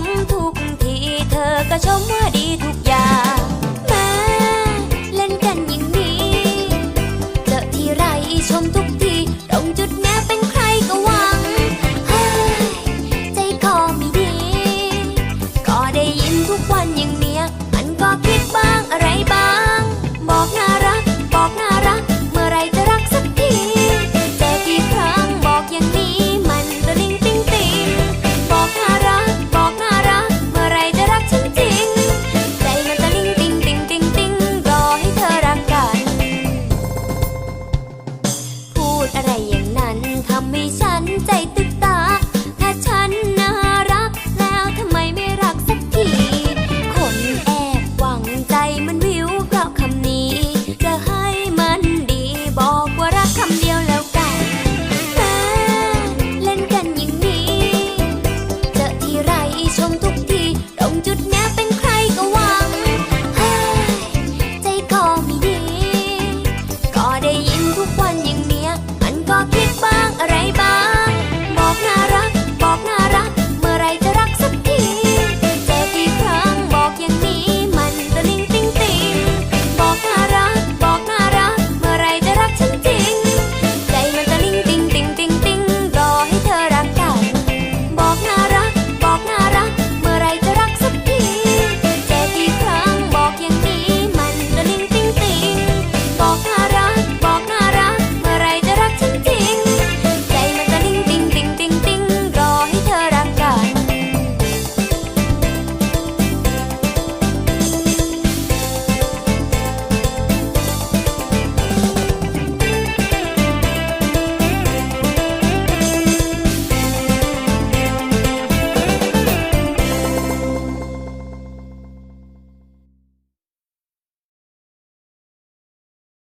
มทุกทีเธอก็ชมว่าดีทุกอย่าง